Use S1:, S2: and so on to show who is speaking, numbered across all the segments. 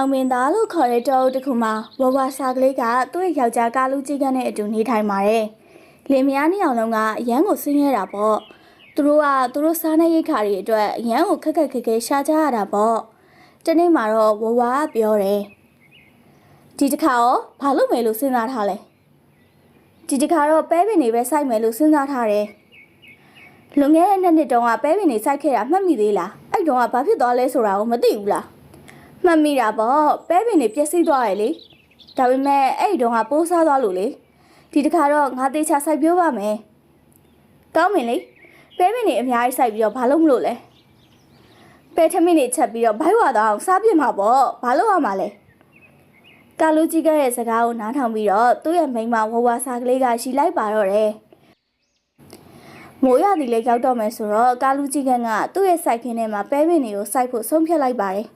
S1: ရောင်မင်းသားလို့ခေါ်တဲ့တောအုပ်တစ်ခုမှာဝဝစာကလေးကသူ့ရဲ့ယောက်ျားကာလူကြီးကန်းနဲ့အတူနေထိုင်ပါတယ်။လင်မယားနှစ်ယောက်လုံးကအရန်ကိုဆင်းရဲတာပေါ့။သူတို့ကသူတို့စားနေရိတ်ခါတွေအတွက်အရန်ကိုခက်ခက်ခဲခဲရှာကြရတာပေါ့။တနေ့မှာတော့ဝဝကပြောတယ်။ဒီတစ်ခါရောဘာလုပ်မယ်လို့စဉ်းစားထားလဲ။ဒီတစ်ခါတော့ပဲပင်တွေပဲစိုက်မယ်လို့စဉ်းစားထားတယ်။လွန်ခဲ့တဲ့နှစ်နှစ်တုန်းကပဲပင်တွေစိုက်ခဲ့တာမှတ်မိသေးလား။အဲ့တုန်းကဘာဖြစ်သွားလဲဆိုတာကိုမသိဘူးလား။ မှတ်မိတာပေါ့ပဲပင်တွေပျက်စီးသွားရလေဒါပေမဲ့အဲ့ဒီတော့ကပိုးစားသွားလို့လေဒီတခါတော့ငါသေးချာစိုက်ပြိုးပါမယ်ကောင်းမင်းလေပဲပင်တွေအများကြီးစိုက်ပြီးတော့ဘာလို့မလို့လဲပဲထမင်းတွေချက်ပြီးတော့ဘိုက်ဝါတော့အောင်စားပြစ်မှာပေါ့ဘာလို့ရမှာလဲကာလူကြီးကရဲ့စကားကိုနားထောင်ပြီးတော့သူ့ရဲ့မိန်းမဝဝစားကလေးကရှီလိုက်ပါတော့တယ်မိုးရသည်လည်းရောက်တော့မယ်ဆိုတော့ကာလူကြီးကကသူ့ရဲ့စိုက်ခင်းထဲမှာပဲပင်တွေကိုစိုက်ဖို့ဆုံးဖြတ်လိုက်ပါတယ်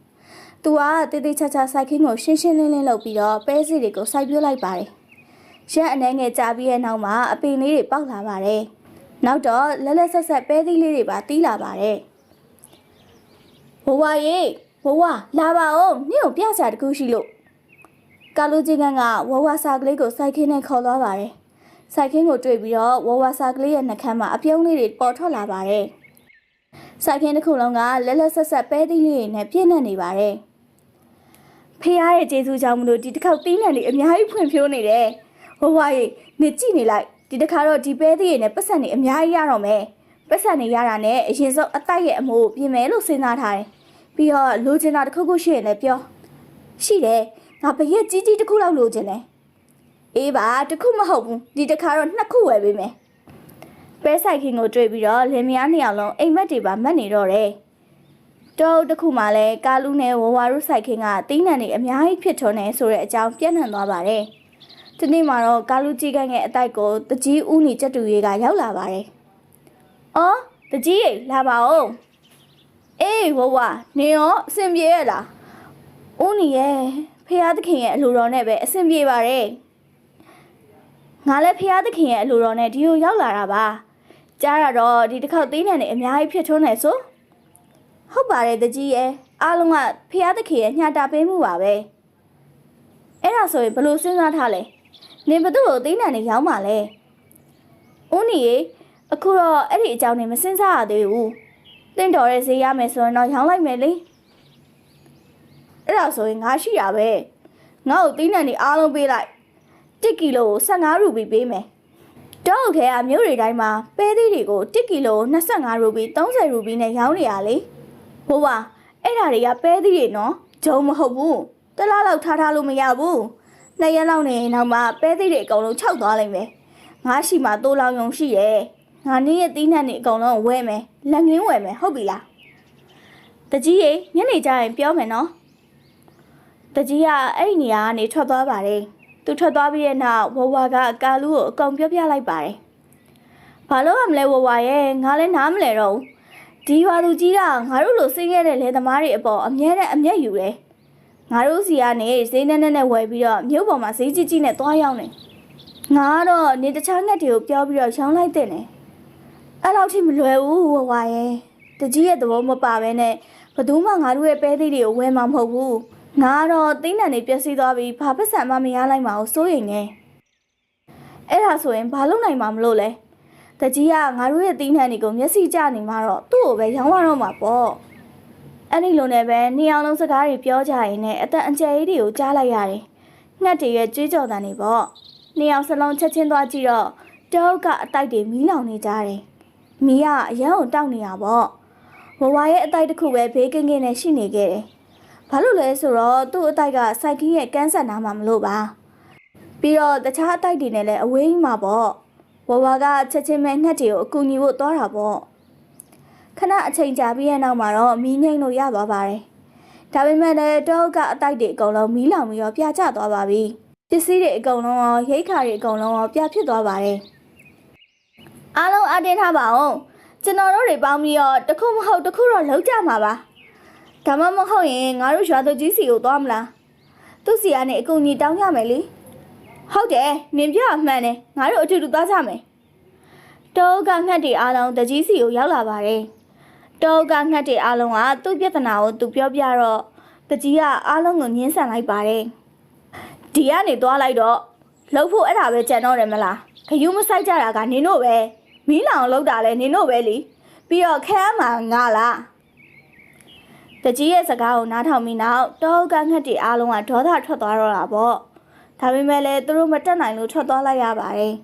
S1: သူကတေးသေးချာချာစိုက်ခင်းကိုရှင်းရှင်းလင်းလင်းလုပ်ပြီးတော့ပဲစီတွေကိုစိုက်ပြိုးလိုက်ပါတယ်။ရက်အနေငယ်ကြာပြီးတဲ့နောက်မှာအပင်လေးတွေပေါက်လာပါတယ်။နောက်တော့လက်လက်ဆက်ဆက်ပဲသီးလေးတွေပါတီးလာပါတယ်။ဘဝရေဘဝလာပါဦးနင့်ကိုပြချာတကူရှိလို့ကာလူကြီးကန်းကဝဝစာကလေးကိုစိုက်ခင်းနဲ့ခေါ်သွားပါတယ်။စိုက်ခင်းကိုတွေ့ပြီးတော့ဝဝစာကလေးရဲ့နှာခမ်းမှာအပြုံးလေးတွေပေါ်ထွက်လာပါတယ်။စိုက်ခင်းတစ်ခုလုံးကလက်လက်ဆက်ဆက်ပဲသီးလေးတွေနဲ့ပြည့်နေနေပါတယ်။ ဖေးရရဲ့ကျေးဇူးကြောင့်မလို့ဒီတစ်ခေါက်တင်းလန်လေးအများကြီးဖွင့်ဖြိုးနေတယ်။ဟိုဝါရေနေကြည့်နေလိုက်ဒီတစ်ခါတော့ဒီပဲသေးရနဲ့ပတ်စံနေအများကြီးရတော့မယ်။ပတ်စံနေရတာနဲ့အရင်ဆုံးအတိုက်ရဲ့အမိုးကိုပြင်မယ်လို့စဉ်းစားထားတယ်။ပြီးတော့လိုချင်တာတစ်ခုခုရှိရင်လည်းပြော။ရှိတယ်။ငါဘရက်ကြီးကြီးတစ်ခုလောက်လိုချင်တယ်။အေးပါတစ်ခုမဟုတ်ဘူးဒီတစ်ခါတော့နှစ်ခုဝယ်ပေးမယ်။ပဲဆိုင်ခင်ကိုတွေ့ပြီးတော့လင်မယားနှစ်ယောက်လုံးအိမ်မက်တွေပါမက်နေတော့တယ်။ တောအုပ်တစ်ခုမှလည်းကာလူနဲ့ဝဝရုစိုက်ခင်းကတင်းနံတွေအများကြီးဖြစ်ထွန်းနေဆိုတဲ့အကြောင်းပြန့်နှံ့သွားပါတယ်။ဒီနေ့မှာတော့ကာလူကြီးကန်းရဲ့အတိုက်ကိုတကြီးဦးနီကျက်တူရေးကရောက်လာပါတယ်။အော်တကြီးရေလာပါဦး။အေးဝဝနေရောအဆင်ပြေရလား။ဦးနီရဲ့ဖះသခင်ရဲ့အလိုတော်နဲ့ပဲအဆင်ပြေပါတယ်။ငါလည်းဖះသခင်ရဲ့အလိုတော်နဲ့ဒီကိုရောက်လာတာပါ။ကြားရတော့ဒီတစ်ခေါက်တင်းနံတွေအများကြီးဖြစ်ထွန်းနေဆို။ ဟုတ်ပါတယ်တကြီးရဲ့အားလုံးကဖះသခင်ရဲ့ညှတာပေးမှုပါပဲအဲ့ဒါဆိုရင်ဘယ်လို့စဉ်းစားထားလဲနင်ဘသူ့ကိုသိန်းနံနေရောင်းပါလဲဦးနီရေအခုတော့အဲ့ဒီအကြောင်းနေမစဉ်းစားရသေးဘူးတင့်တော်ရဲ့ဈေးရမယ်ဆိုရင်တော့ရောင်းလိုက်မယ်လေအဲ့ဒါဆိုရင်ငါရှိရပဲငါ့ကိုသိန်းနံနေအားလုံးပေးလိုက်1ကီလိုကို15ရူပီပေးမယ်တော့ခဲကမြို့တွေတိုင်းမှာပဲသေးတွေကို1ကီလို25ရူပီ30ရူပီနဲ့ရောင်းနေရလေ ဟိုပါအဲ့ဓာတွေကပဲသီးတွေနော်ဂျုံမဟုတ်ဘူးတလားလောက်ထားထားလို့မရဘူးနှစ်ရက်လောက်နေရင်တော့မှပဲသီးတွေအကုန်လုံးခြောက်သွားလိမ့်မယ်ငါရှိမှတိုးလောင်ယုံရှိရဲ့ငါနေ့ရက်သီးနှံတွေအကုန်လုံးဝဲမယ်လက်ငင်းဝဲမယ်ဟုတ်ပြီလားတကြီးရေညနေကျရင်ပြောမယ်နော်တကြီးကအဲ့ဒီနေရာကနေထွက်သွားပါတယ်သူထွက်သွားပြီးတဲ့နောက်ဝဝကကာလူကိုအကုန်ပြောပြလိုက်ပါတယ်ဘာလို့ရမလဲဝဝရဲ့ငါလည်းနားမလဲတော့ဘူး ဒီရွာသူကြီးကငါတို့လိုစိတ်ခဲ့တဲ့လယ်သမားတွေအပေါ်အမြဲတမ်းအမျက်ယူတယ်။ငါတို့စီကနေဈေးနဲ့နဲ့နဲ့ဝယ်ပြီးတော့မြို့ပေါ်မှာဈေးကြီးကြီးနဲ့သွားရောက်နေ။ငါကတော့နေတခြားငှက်တွေကိုပြောပြီးတော့ရောင်းလိုက်တဲ့နေ။အဲ့လောက်ထိမလွယ်ဘူးဝဝရဲ့။တကြီးရဲ့သဘောမပါဘဲနဲ့ဘယ်သူမှငါတို့ရဲ့ပဲသေးတွေကိုဝယ်မှာမဟုတ်ဘူး။ငါကတော့တင်းတန်တွေပျက်စီးသွားပြီးဘာပတ်စံမှမရလိုက်မှာကိုစိုးရိမ်နေ။အဲ့ဒါဆိုရင်ဘာလုပ်နိုင်မှာမလို့လဲ။ တကြီးကငါတို့ရဲ့တင်းနှံတွေကိုမျက်စိကျနေမှာတော့သူ့ကိုပဲရောင်းရတော့မှာပေါ့အဲ့ဒီလိုနဲ့ပဲနေအောင်လုံးစကားတွေပြောကြရင်လည်းအသက်အကျယ်ကြီးတွေကိုကြားလိုက်ရတယ်ငှက်တွေရဲ့ကြွေးကြော်တန်တွေပေါ့နေအောင်စလုံးချက်ချင်းသွားကြည့်တော့တောက်ကအတိုက်တွေမီးလောင်နေကြတယ်မီးကအရန်ကိုတောက်နေတာပေါ့ဝဝရဲ့အတိုက်တစ်ခုပဲဘေးကင်းကင်းနဲ့ရှိနေခဲ့တယ်ဘာလို့လဲဆိုတော့သူ့အတိုက်ကစိုက်ကင်းရဲ့ကန်းဆက်နာမှာမလို့ပါပြီးတော့တခြားအတိုက်တွေနဲ့လည်းအဝေးကြီးမှာပေါ့ ဝဝကချက်ချင်းပဲငှက်တွေကိုအကူညီဖို့သွားတာပေါ့ခဏအချိန်ကြာပြီးရဲ့နောက်မှာတော့မီးငိမ့်လို့ရသွားပါတယ်ဒါပေမဲ့လည်းတောအုပ်ကအတိုက်တွေအကုန်လုံးမီးလောင်ပြီးတော့ပြာကျသွားပါပြီပစ္စည်းတွေအကုန်လုံးရောရိတ်ခါတွေအကုန်လုံးရောပြာဖြစ်သွားပါတယ်အားလုံးအတင်းထားပါအောင်ကျွန်တော်တို့တွေပေါင်းပြီးတော့တစ်ခုမဟုတ်တစ်ခုတော့လုံးကြမှာပါဒါမှမဟုတ်ရင်ငါတို့ရွာသူကြီးစီကိုသွားမလားသူ့စီကနေအကူအညီတောင်းရမယ်လေ ဟုတ်တယ်နင်ပြောအမှန်တယ်ငါတို့အတူတူသွားကြမယ်တောကငှက်တွေအားလုံးတကြီးစီကိုရောက်လာပါတယ်တောကငှက်တွေအားလုံးကသူ့ပြဿနာကိုသူပြောပြတော့တကြီးကအားလုံးကိုညှင်းဆန်လိုက်ပါတယ်ဒီကနေသွားလိုက်တော့လှုပ်ဖို့အဲ့ဒါပဲကြံတော့တယ်မလားခယူးမဆိုင်ကြတာကနင်တို့ပဲမီးလောင်လှုပ်တာလဲနင်တို့ပဲလीပြီးတော့ခဲမှာငါလားတကြီးရဲ့စကားကိုနားထောင်ပြီးနောက်တောကငှက်တီအားလုံးကဒေါသထွက်သွားတော့တာပေါ့ ဒါပေမဲ့လည်းသူတို့မတက်နိုင်လို့ထွက်သွားလိုက်ရပါတယ်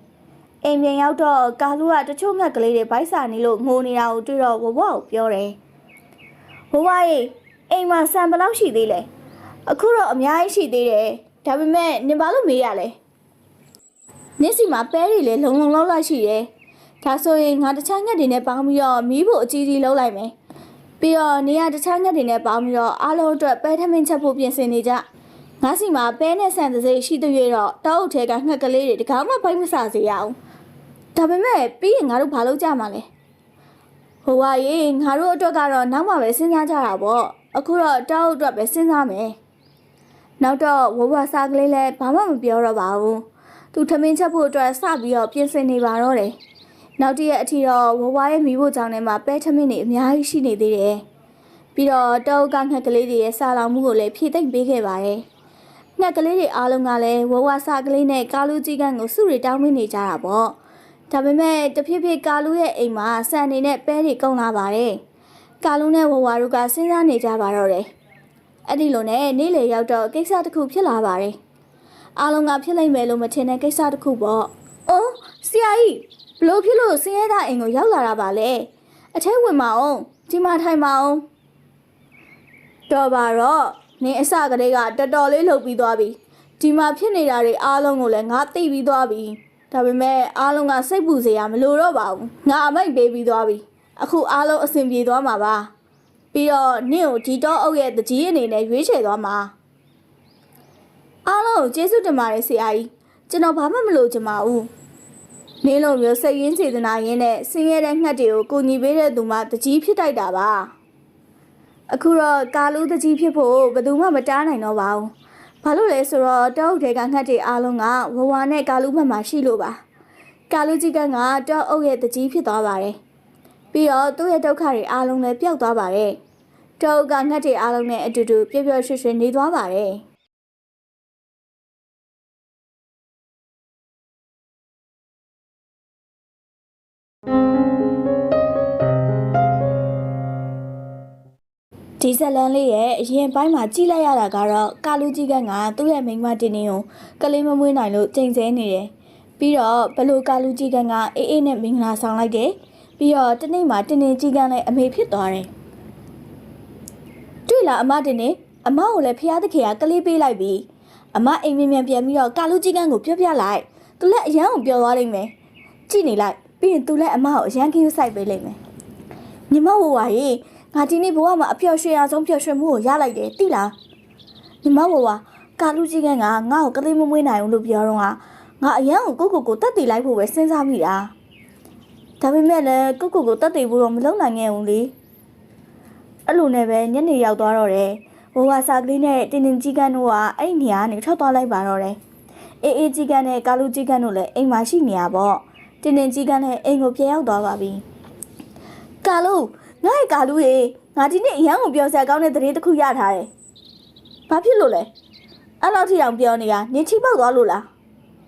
S1: အိမ်ပြန်ရောက်တော့ကာလူကတချို့ငှက်ကလေးတွေဗိုက်စာနေလို့ငိုနေတာကိုတွေ့တော့ဝဝကိုပြောတယ်ဝဝရေအိမ်မှာဆန်ဘယ်လောက်ရှိသေးလဲအခုတော့အများကြီးရှိသေးတယ်ဒါပေမဲ့နင်ဘာလို့မေးရလဲနင့်စီမှာပဲတွေလည်းလုံလုံလောက်လောက်ရှိတယ်ဒါဆိုရင်ငါတခြားငှက်တွေနဲ့ပေါင်းပြီးတော့မီးဖို့အကြီးကြီးလုပ်လိုက်မယ်ပြီးတော့နေရာတခြားငှက်တွေနဲ့ပေါင်းပြီးတော့အားလုံးအတွက်ပဲထမင်းချက်ဖို့ပြင်ဆင်နေကြ ငါစီမှာပဲနဲ့ဆန်တဲ့စိတ်ရှိတဲ့ရွေတော့တောအုပ်ထဲကငှက်ကလေးတွေတကားမှဖိုက်မဆစေရအောင်ဒါပေမဲ့ပြီးရင်ငါတို့ဘာလုပ်ကြမှာလဲဟိုဝါရေငါတို့အတွက်ကတော့နောက်မှပဲစဉ်းစားကြတာပေါ့အခုတော့တောအုပ်အတွက်ပဲစဉ်းစားမယ်နောက်တော့ဝဝစားကလေးလည်းဘာမှမပြောတော့ပါဘူးသူထမင်းချက်ဖို့အတွက်စပြီးတော့ပြင်ဆင်နေပါတော့တယ်နောက်တစ်ရက်အထိတော့ဝဝရဲ့မိဖို့ကြောင့်ထဲမှာပဲထမင်းတွေအများကြီးရှိနေသေးတယ်ပြီးတော့တောအုပ်ကငှက်ကလေးတွေရဲ့စားလောင်မှုကိုလည်းဖြည့်သိမ့်ပေးခဲ့ပါတယ် ငှက်ကလေးတွေအားလုံးကလည်းဝဝစာကလေးနဲ့ကာလူကြီးကန်းကိုစုရီတောင်းမနေကြတာပေါ့ဒါပေမဲ့တဖြည်းဖြည်းကာလူရဲ့အိမ်မှာဆန်နေနဲ့ပဲတွေကုန်လာပါတယ်ကာလူနဲ့ဝဝတို့ကစဉ်းစားနေကြပါတော့တယ်အဲ့ဒီလိုနဲ့နေ့လေရောက်တော့ကိစ္စတစ်ခုဖြစ်လာပါတယ်အားလုံးကဖြစ်လိုက်မယ်လို့မထင်တဲ့ကိစ္စတစ်ခုပေါ့အော်ဆရာကြီးဘလို့ဖြစ်လို့ဆင်းရဲသားအိမ်ကိုရောက်လာတာပါလေအထဲဝင်မအောင်ဒီမှာထိုင်မအောင်တော့ပါတော့ နင်အစကလေးကတော်တော်လေးလှုပ်ပြီးသွားပြီဒီမှာဖြစ်နေတာတွေအားလုံးကိုလည်းငါသိပြီးသွားပြီဒါပေမဲ့အားလုံးကစိတ်ပူစေရမလို့တော့ပါဘူးငါအမိတ်ပေးပြီးသွားပြီအခုအားလုံးအဆင်ပြေသွားမှာပါပြီးတော့နင့်ကိုဒီတော့အုပ်ရဲ့တကြီးအနေနဲ့ရွေးချယ်သွားမှာအားလုံးကိုကျေးဇူးတင်ပါတယ်ဆရာကြီးကျွန်တော်ဘာမှမလုပ်ချင်ပါဘူးနင်းလိုမျိုးစိတ်ရင်းစေတနာရင်းနဲ့ဆင်းရဲတဲ့ငှက်တွေကိုကိုညီပေးတဲ့သူမှတကြီးဖြစ်တိုက်တာပါ အခုတော့ကာလူတကြီးဖြစ်ဖို့ဘယ်သူမှမတားနိုင်တော့ပါဘူး။ဘာလို့လဲဆိုတော့တောအုပ်တွေကငှက်တွေအားလုံးကဝဝနဲ့ကာလူဘက်မှာရှိလို့ပါ။ကာလူကြီးကကတောအုပ်ရဲ့တကြီးဖြစ်သွားပါတယ်။ပြီးတော့သူ့ရဲ့ဒုက္ခတွေအားလုံးလည်းပျောက်သွားပါတယ်။တောအုပ်ကငှက်တွေအားလုံးနဲ့အတူတူပျော်ပျော်ရွှင်ရွှင်နေသွားပါတယ်။ ဒီဇက်လန်လေးရဲ့အရင်ပိုင်းမှာကြည့်လိုက်ရတာကတော့ကာလူကြီးကန်းကသူ့ရဲ့မိန်းမတင်နေကိုကလေးမမွေးနိုင်လို့ချိန်ဆနေတယ်။ပြီးတော့ဘလို့ကာလူကြီးကန်းကအေးအေးနဲ့မင်္ဂလာဆောင်လိုက်တယ်။ပြီးတော့တနေ့မှာတင်နေကြီးကန်းလည်းအမေဖြစ်သွားတယ်။တွေ့လားအမတင်နေအမကိုလည်းဖျားသခင်ကကလေးပေးလိုက်ပြီ။အမအိမ်မြန်မြန်ပြန်ပြီးတော့ကာလူကြီးကန်းကိုပြောပြလိုက်။သူလည်းအရန်ကိုပြောသွားလိမ့်မယ်။ကြည့်နေလိုက်ပြီးရင်သူလည်းအမကိုအရန်ခင်းဆိုင်ပေးလိမ့်မယ်။ညီမဝဝရေ ငါဒီနေ့ဘဝမှာအပျော်ရွှင်အောင်ဆုံးပျော်ရွှင်မှုကိုရလိုက်တယ်သိလားညီမဘဝကာလူကြီးကငါငါ့ကိုကလေးမမွေးနိုင်ဘူးလို့ပြောတော့ငါငါအရန်ကိုကိုကိုကိုတက်တည်လိုက်ဖို့ပဲစဉ်းစားမိတာဒါပေမဲ့လည်းကိုကိုကိုတက်တည်ဖို့တော့မလုပ်နိုင်ခဲ့ဘူးလေအဲ့လိုနဲ့ပဲညနေရောက်သွားတော့တယ်ဘဝစာကလေးနဲ့တင်းတင်းကြီးကန်းတို့ကအဲ့ဒီနေရာကနေထွက်သွားလိုက်ပါတော့တယ်အေးအေးကြီးကန်းနဲ့ကာလူကြီးကန်းတို့လည်းအိမ်မှာရှိနေရပေါ့တင်းတင်းကြီးကန်းလည်းအိမ်ကိုပြန်ရောက်သွားပါပြီကာလူ ငါ့ရဲ့ကာလူရေငါဒီနေ့အရန်ကိုပြောစရာကောင်းတဲ့သတင်းတစ်ခုရထားတယ်။ဘာဖြစ်လို့လဲ။အဲ့လောက်ထိအောင်ပြောနေတာနင်ချိပေါက်သွားလို့လား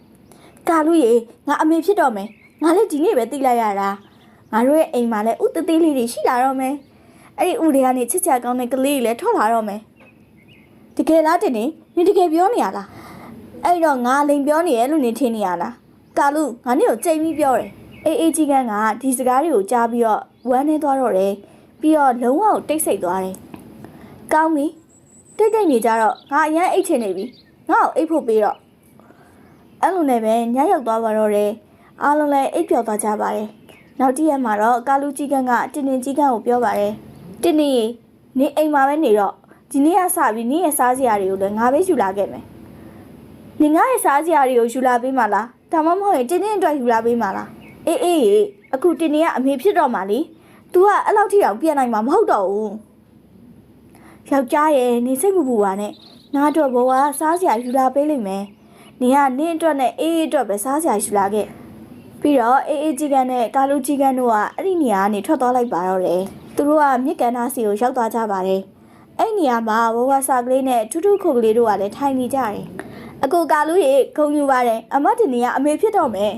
S1: ။ကာလူရေငါအမေဖြစ်တော့မယ်။ငါလည်းဒီနေ့ပဲသိလိုက်ရတာ။ငါတို့ရဲ့အိမ်မှာလည်းဥတသေးလေးတွေရှိလာတော့မယ်။အဲ့ဒီဥတွေကနေချစ်ချကောင်းတဲ့ကလေးတွေလည်းထွက်လာတော့မယ်။တကယ်လားတင်နေနင်တကယ်ပြောနေရလား။အဲ့တော့ငါလိန်ပြောနေရဲ့လို့နင်ထင်နေရလား။ကာလူငါနေ့ကိုကြိမ်ပြီးပြောတယ်။အေးအေးကြီးကန်းကဒီစကားတွေကိုကြားပြီးတော့ ဝမ်းနေသွားတော့တယ်။ပြီးတော့လုံးဝတိတ်ဆိတ်သွားတယ်။ကောင်းပြီ။တိတ်တိတ်နေကြတော့ငါအရန်အိတ်ချင်နေပြီ။ငါ့ကိုအိတ်ဖို့ပေးတော့အဲ့လိုနဲ့ပဲညရောက်သွားပါတော့တယ်။အားလုံးလည်းအိတ်ပျော်သွားကြပါတယ်။နောက်တစ်ရက်မှာတော့ကာလူကြီးကန်းကတင်းတင်းကြီးကန်းကိုပြောပါတယ်။တင်းတင်းရေနေအိမ်မှာပဲနေတော့ဒီနေ့ကစပြီးနေ့ရဲ့စားစရာတွေကိုလည်းငါပဲယူလာခဲ့မယ်။နေငါရဲ့စားစရာတွေကိုယူလာပေးမှာလား။ဒါမှမဟုတ်ရင်တင်းတင်းအတွက်ယူလာပေးမှာလား။အေးအေးရေအခုတင်းတင်းကအမေဖြစ်တော့မှာလေ။ तू ကအဲ့လောက်ထိအောင်ပြန်နိုင်မှာမဟုတ်တော့ဘူးယောက်ျားရဲ့နေစိတ်မပူပါနဲ့ငါတော့ဘဝစားစရာယူလာပေးလိမ့်မယ်နေကနင်းအတွက်နဲ့အေးအေးအတွက်ပဲစားစရာယူလာခဲ့ပြီးတော့အေးအေးကြီးကန်းနဲ့ကာလူကြီးကန်းတို့ကအဲ့ဒီနေရာကနေထွက်သွားလိုက်ပါတော့တယ်သူတို့ကမြစ်ကန်သားစီကိုရောက်သွားကြပါတယ်အဲ့နေရာမှာဝဝစာကလေးနဲ့ထူးထူးခုတ်ကလေးတို့ကလည်းထိုင်နေကြတယ်အကိုကာလူရေဂုံယူပါတယ်အမတင်နေကအမေဖြစ်တော့မယ်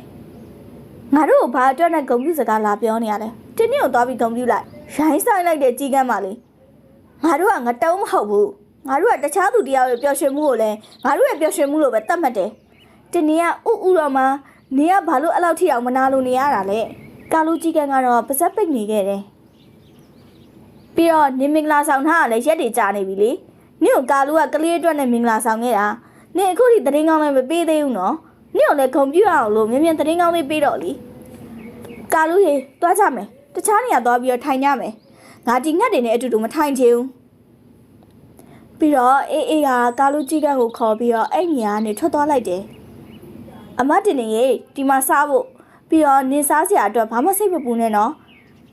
S1: ငါတို့ကဘာအတွက်နဲ့ဂုံပြူစကားလာပြောနေရလဲ တင်းတင်းကိုသွားပြီးဂုံပြူလိုက်ရိုင်းဆိုင်လိုက်တဲ့ကြီးကန်းပါလေငါတို့ကငတုံးမဟုတ်ဘူးငါတို့ကတခြားသူတယောက်ရဲ့ပျော်ရွှင်မှုကိုလည်းငါတို့ရဲ့ပျော်ရွှင်မှုလို့ပဲသတ်မှတ်တယ်တင်းနေကဥဥတော့မှနေကဘာလို့အဲ့လောက်ထိအောင်မနာလို့နေရတာလဲကာလူကြီးကန်းကတော့ပါဇက်ပိတ်နေခဲ့တယ်ပြီးတော့နင်မင်္ဂလာဆောင်ထားကလည်းရက်တွေကြာနေပြီလေနင့်ကိုကာလူကကလေးအတွက်နဲ့မင်္ဂလာဆောင်ခဲ့တာနင်အခုထိသတရင်ကောင်းလည်းမပေးသေးဘူးနော်နင့်ကိုလည်းဂုံပြူအောင်လို့မြင်မြင်သတရင်ကောင်းလေးပေးတော့လीကာလူရေတွားကြမယ် တခြားနေရာသွားပြီးတော့ထိုင်ကြမယ်ငါဒီငှက်တွေနဲ့အတူတူမထိုင်ချင်ဘူးပြီးတော့အေးအေးကကာလူကြီးကကိုခေါ်ပြီးတော့အဲ့နေရာကနေထွက်သွားလိုက်တယ်အမတ်တင်နေရေဒီမှာစားဖို့ပြီးတော့နင်စားစရာအတွက်ဘာမှစိတ်မပူနဲ့နော်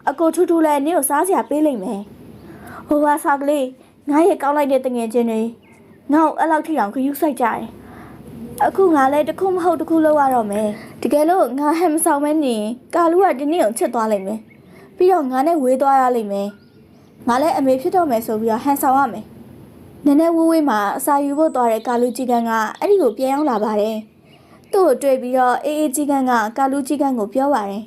S1: အကိုထူးထူးလည်းနင့်ကိုစားစရာပေးလိုက်မယ်ဟိုပါစားကလေးငါရဲ့ကောင်းလိုက်တဲ့တငယ်ချင်းတွေငါ့ကိုအဲ့လောက်ထိအောင်ခရူးဆိုင်ကြတယ်အခုငါလည်းတစ်ခုမဟုတ်တစ်ခုလောက်ရတော့မယ်တကယ်လို့ငါဟမ်မဆောင်မဲနေရင်ကာလူကဒီနေ့ကိုချစ်သွားလိမ့်မယ် ပြီးတော့ငါနဲ့ဝေးသွားရလိမ့်မယ်ငါလည်းအမေဖြစ်တော့မယ်ဆိုပြီးတော့ဟန်ဆောင်ရမယ်နည်းနည်းဝေးဝေးမှာအစာယူဖို့သွားတဲ့ကာလူကြီးကန်းကအဲ့ဒီကိုပြန်ရောက်လာပါတယ်သူ့ကိုတွေ့ပြီးတော့အေးအေးကြီးကန်းကကာလူကြီးကန်းကိုပြောပါတယ်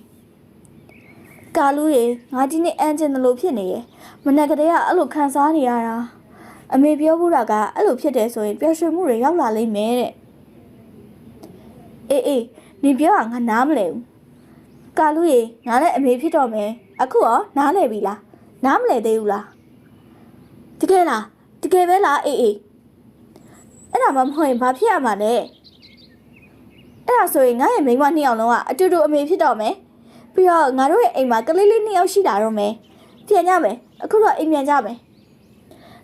S1: ကာလူရေငါဒီနေ့အန်ကျင်တယ်လို့ဖြစ်နေရဲ့မနက်ကတည်းကအဲ့လိုခံစားနေရတာအမေပြောဘူးတာကအဲ့လိုဖြစ်တယ်ဆိုရင်ပျော်ရွှင်မှုတွေရောက်လာလိမ့်မယ်တဲ့အေးအေးနင်ပြောတာငါနားမလဲဘူးကာလူရေငါလည်းအမေဖြစ်တော့မယ် အခုရောနားလဲပြီလားနားမလဲသေးဘူးလားတကယ်လားတကယ်ပဲလားအေးအေးအဲ့ဒါမှမဟုတ်ရင်ဘာဖြစ်ရမှာလဲအဲ့ဒါဆိုရင်ငါရဲ့မိန်းမနှစ်ယောက်လုံးကအတူတူအမေဖြစ်တော့မယ်ပြီးတော့ငါတို့ရဲ့အိမ်မှာကလေးလေးနှစ်ယောက်ရှိလာတော့မယ်ပြန်ကြမယ်အခုတော့အိမ်ပြန်ကြမယ်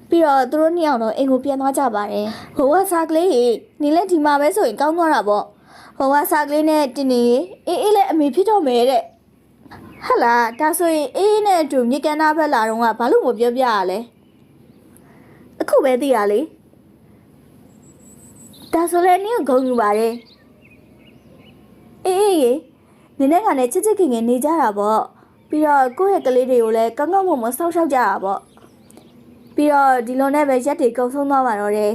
S1: ပြီးတော့သူတို့နှစ်ယောက်တော့အိမ်ကိုပြန်သွားကြပါတယ်ဟိုကစားကလေးကြီးနင်လည်းဒီမှာပဲဆိုရင်ကောင်းသွားတာပေါ့ဟိုကစားကလေးနဲ့တင်းနေအေးအေးလည်းအမေဖြစ်တော့မယ်တဲ့ ဟဟလာဒါဆိုရင်အေးအေးနဲ့အတူမြေကန်နာဘက်လာတော့ကဘာလို့မပြောပြရလဲအခုပဲသိရလေဒါဆိုလည်းနင်ကဂုံယူပါတယ်အေးအေးရေနင်နဲ့ကလည်းချစ်ချစ်ခင်ခင်နေကြတာပေါ့ပြီးတော့ကိုယ့်ရဲ့ကလေးတွေကိုလည်းကောင်းကောင်းမွန်မွန်စောင့်ရှောက်ကြတာပေါ့ပြီးတော့ဒီလိုနဲ့ပဲရက်တွေကုံဆုံးသွားပါတော့တယ်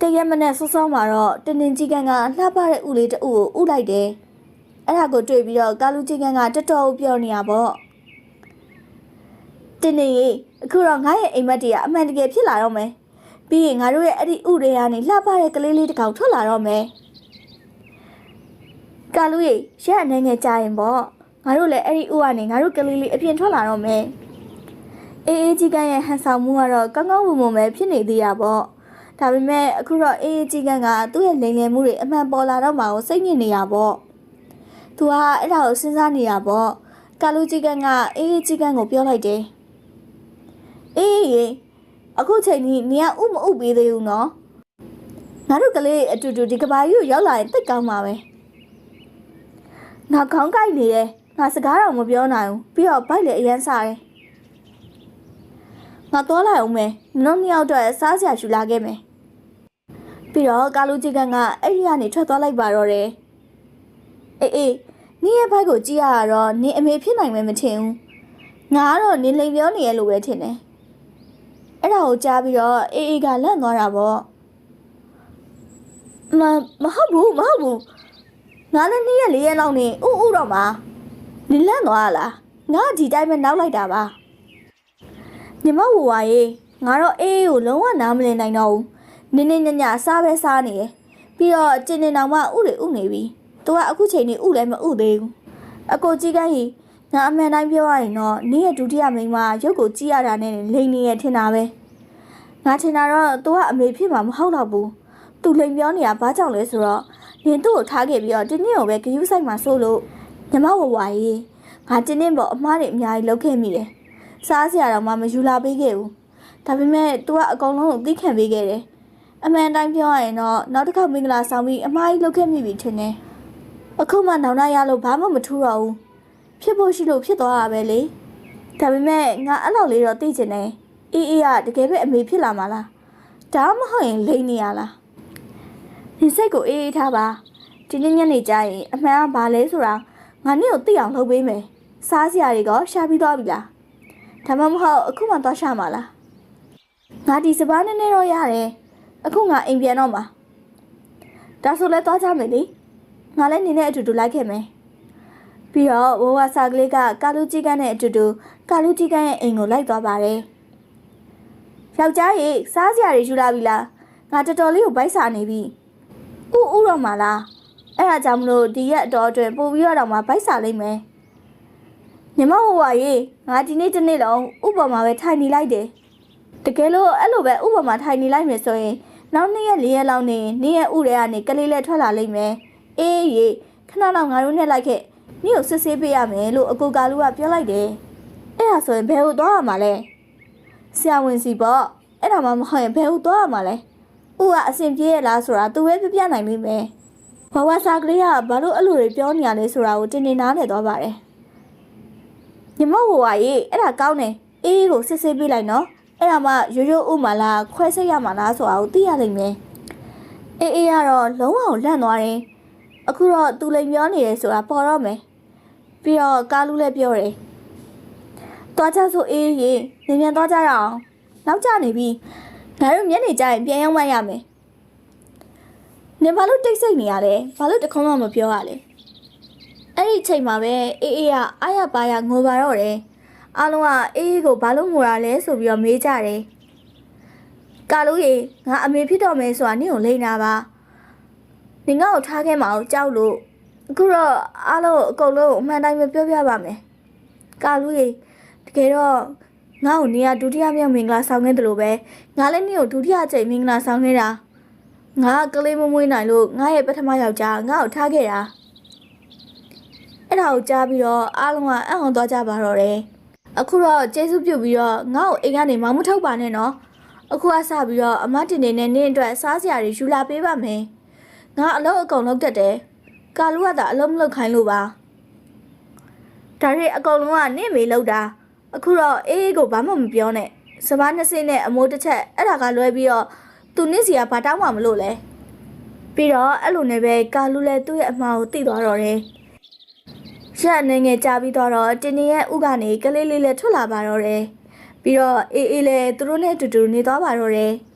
S1: တရက်မနဲ့ဆော့ဆော့မှာတော့တင်းတင်းကြီးကန်းကလှပတဲ့ဥလေးတအုပ်ကိုဥလိုက်တယ် အဲ့ဒါကိုတွေ့ပြီးတော့ကာလူကြီးကန်းကတော်တော်ပြောနေရပေါ့တင်းတင်းရေအခုတော့ငါရဲ့အိမ်မက်တွေကအမှန်တကယ်ဖြစ်လာတော့မယ်ပြီးရင်ငါတို့ရဲ့အဲ့ဒီဥတွေကနေလှပတဲ့ကလေးလေးတစ်ကောင်ထွက်လာတော့မယ်ကာလူရေရက်အနေငယ်ကြာရင်ပေါ့ငါတို့လည်းအဲ့ဒီဥကနေငါတို့ကလေးလေးအပြင်ထွက်လာတော့မယ်အေးအေးကြီးကန်းရဲ့ဟန်ဆောင်မှုကတော့ကောင်းကောင်းမွန်မွန်ပဲဖြစ်နေသေးတာပေါ့ဒါပေမဲ့အခုတော့အေးအေးကြီးကန်းကသူ့ရဲ့လိမ်လည်မှုတွေအမှန်ပေါ်လာတော့မှကိုစိတ်ညစ်နေရပေါ့ သူကအဲ့ဒါကိုစဉ်းစားနေရပေါ့ကာလူကြီးကန်းကအေးအေးကြီးကန်းကိုပြောလိုက်တယ်အေးအေးအခုချိန်ကြီးနေရဥမဥပေးသေးဘူးနော်ငါတို့ကလေးအတူတူဒီကဘာကြီးကိုရောက်လာရင်တိတ်ကောင်းပါပဲငါခေါင်းကိုက်နေတယ်ငါစကားတော့မပြောနိုင်ဘူးပြီးတော့ဘိုက်လည်းအရန်စားတယ်ငါသွားလိုက်အောင်မယ်နင်တို့နှစ်ယောက်အတွက်စားစရာယူလာခဲ့မယ်ပြီးတော့ကာလူကြီးကန်းကအဲ့ဒီကနေထွက်သွားလိုက်ပါတော့တယ်အေးအေး နင်ရဲ့ဘိုက်ကိုကြည့်ရတာတော့နင်အမေဖြစ်နိုင်မယ်မထင်ဘူးငါကတော့နင်လိမ်ပြောနေရလို့ပဲထင်တယ်အဲ့ဒါကိုကြားပြီးတော့အေးအေးကလန့်သွားတာပေါ့မမဟုတ်ဘူးမဟုတ်ဘူးငါလည်းနေ့ရက်လေးရက်လောက်နေဥဥတော့မှာနင်လန့်သွားလားငါဒီတိုင်းပဲနောက်လိုက်တာပါညီမဝဝရေငါတော့အေးကိုလုံးဝနားမလည်နိုင်တော့ဘူးနင်းနေညညစားပဲစားနေတယ်ပြီးတော့ကျင်းနေတောင်မှဥတွေဥနေပြီ သူကအခုချိန်နေဥလည်းမဥသေးဘူးအကိုကြီးကန်းကြီးငါအမှန်တိုင်းပြောရရင်တော့နင်းရဲ့ဒုတိယမိန်းမရုပ်ကိုကြည့်ရတာနဲ့လိန်နေရထင်တာပဲငါထင်တာတော့သူကအမေဖြစ်မှာမဟုတ်တော့ဘူးသူလိန်ပြောနေတာဘာကြောင့်လဲဆိုတော့နင်သူ့ကိုထားခဲ့ပြီးတော့တင်းတင်းကိုပဲဂယူးဆိုင်မှာဆိုလို့ညီမဝဝရေငါတင်းတင်းပေါ်အမားတွေအများကြီးလုပ်ခဲ့မိတယ်။စားစရာတော့မှမယူလာပေးခဲ့ဘူး။ဒါပေမဲ့ तू ကအကောင်လုံးကိုသိခံပေးခဲ့တယ်။အမှန်တိုင်းပြောရရင်တော့နောက်တစ်ခါမင်္ဂလာဆောင်ပြီးအမားကြီးလုပ်ခဲ့မိပြီထင်တယ်။ အခုမှနောင်နာရလို့ဘာမှမထူတော့ဘူး။ဖြစ်ဖို့ရှိလို့ဖြစ်သွားတာပဲလေ။ဒါပေမဲ့ငါအဲ့လောက်လေးတော့သိချင်တယ်။အေးအေးကတကယ်ပဲအမေဖြစ်လာမှာလား။ဒါမှမဟုတ်ရင်လိမ့်နေရလား။ဒီစိတ်ကိုအေးအေးထားပါဒီနေ့ညနေကျရင်အမှန်ကဘာလဲဆိုတာငါနေ့ကိုသိအောင်လုပ်ပေးမယ်စားစရာတွေကရှာပြီးသွားပြီလားဒါမှမဟုတ်အခုမှသွားရှာမှာလားငါဒီစပားနည်းနည်းတော့ရတယ်အခုငါအိမ်ပြန်တော့မှာဒါဆိုလဲသွားကြမယ်လေ ငါလည်းနေနဲ့အတူတူလိုက်ခဲ့မယ်ပြီးတော့ဝဝစာကလေးကကာလူကြီးကန်းနဲ့အတူတူကာလူကြီးကန်းရဲ့အိမ်ကိုလိုက်သွားပါတယ်ယောက်ျားရေစားစရာတွေယူလာပြီလားငါတော်တော်လေးကိုဗိုက်စာနေပြီဥဥတော့မှာလားအဲ့ဒါကြောင့်မလို့ဒီရက်အတော်အတွင်းပို့ပြီးတော့တော့မှဗိုက်စာလိမ့်မယ်ညီမဝဝရေငါဒီနေ့တစ်နေ့လုံးဥပမာပဲထိုင်နေလိုက်တယ်တကယ်လို့အဲ့လိုပဲဥပမာထိုင်နေလိုက်မယ်ဆိုရင်နောက်နှစ်ရက်လေးရက်လောက်နေနေ့ရက်ဥတွေကနေကလေးလေးထွက်လာလိမ့်မယ် အေးရေခဏလောက်ငါတို့နဲ့လိုက်ခဲ့နေ့ကိုစစ်ဆေးပေးရမယ်လို့အကူကာလူကပြောလိုက်တယ်အဲ့ဒါဆိုရင်ဘယ်ကိုသွားရမှာလဲဆရာဝန်စီပေါ့အဲ့ဒါမှမဟုတ်ရင်ဘယ်ကိုသွားရမှာလဲဥကအဆင်ပြေရလားဆိုတာသူပဲပြပြနိုင်လိမ့်မယ်ဘဝစာကလေးကဘာလို့အဲ့လိုတွေပြောနေရလဲဆိုတာကိုတင်နေနားလည်သွားပါတယ်ညီမဝဝရေအဲ့ဒါကောင်းတယ်အေးကိုစစ်ဆေးပေးလိုက်နော်အဲ့ဒါမှရိုးရိုးဥမာလားခွဲစိတ်ရမှာလားဆိုတာကိုသိရလိမ့်မယ်အေးအေးကတော့လုံးဝကိုလန့်သွားတယ် အခုတော့သူလိမ်ပြောနေတယ်ဆိုတာပေါ်တော့မယ်ပြီးတော့ကားလူလည်းပြောတယ်သွားကြဆိုအေးရေနေမြန်သွားကြရအောင်နောက်ကျနေပြီငါတို့မျက်နေကြရင်ပြန်ရောက်မှရမယ်နေဘာလို့တိတ်ဆိတ်နေရလဲဘာလို့တခုံးမှမပြောရလဲအဲ့ဒီအချိန်မှာပဲအေးအေးကအားရပါရငိုပါတော့တယ်အားလုံးကအေးအေးကိုဘာလို့ငိုရလဲဆိုပြီးတော့မေးကြတယ်။ကာလို့ရေငါအမေဖြစ်တော့မယ်ဆိုတာနင့်ကိုလိန်တာပါ။ နင်ငါ့ကိုထားခဲ့မအောင်ကြောက်လို့အခုတော့အားလုံးအကုန်လုံးအမှန်တိုင်းပဲပြောပြပါမယ်။ကာလို့ရေတကယ်တော့ငါ့ကိုနေရာဒုတိယမြောက်မင်္ဂလာဆောင်ခဲ့တယ်လို့ပဲငါလည်းနင့်ကိုဒုတိယအကြိမ်မင်္ဂလာဆောင်ခဲ့တာ။ငါကလေးမမွေးနိုင်လို့ငါရဲ့ပထမယောက်ျားငါ့ကိုထားခဲ့တာ။အဲ့ဒါကိုကြားပြီးတော့အားလုံးကအံ့ဩသွားကြပါတော့တယ်။အခုတော့ကျေးဇူးပြုပြီးတော့ငါ့ကိုအိမ်ကနေမောင်မထုတ်ပါနဲ့နော်အခုကစပြီးတော့အမတင်နေနဲ့နင့်အတွက်စားစရာတွေယူလာပေးပါမယ် ငါအလုပ်အကုန်လုပ်တတ်တယ်ကာလူကသာအလုပ်မလုပ်ခိုင်းလို့ပါဒါတွေအကုန်လုံးကနင့်မေလုပ်တာအခုတော့အေးအေးကိုဘာမှမပြောနဲ့စပားနှစ်စင်းနဲ့အမိုးတစ်ချက်အဲ့ဒါကလွဲပြီးတော့သူနင့်စီကဘာတောင်းမှမလို့လဲပြီးတော့အဲ့လိုနဲ့ပဲကာလူလည်းသူ့ရဲ့အမှားကိုသိသွားတော့တယ်ရက်အနေငယ်ကြာပြီးတော့တင်းနေရဲ့ဥကနေကလေးလေးလည်းထွက်လာပါတော့တယ်။ပြီးတော့အေးအေးလည်းသူတို့နဲ့အတူတူနေသွားပါတော့တယ်။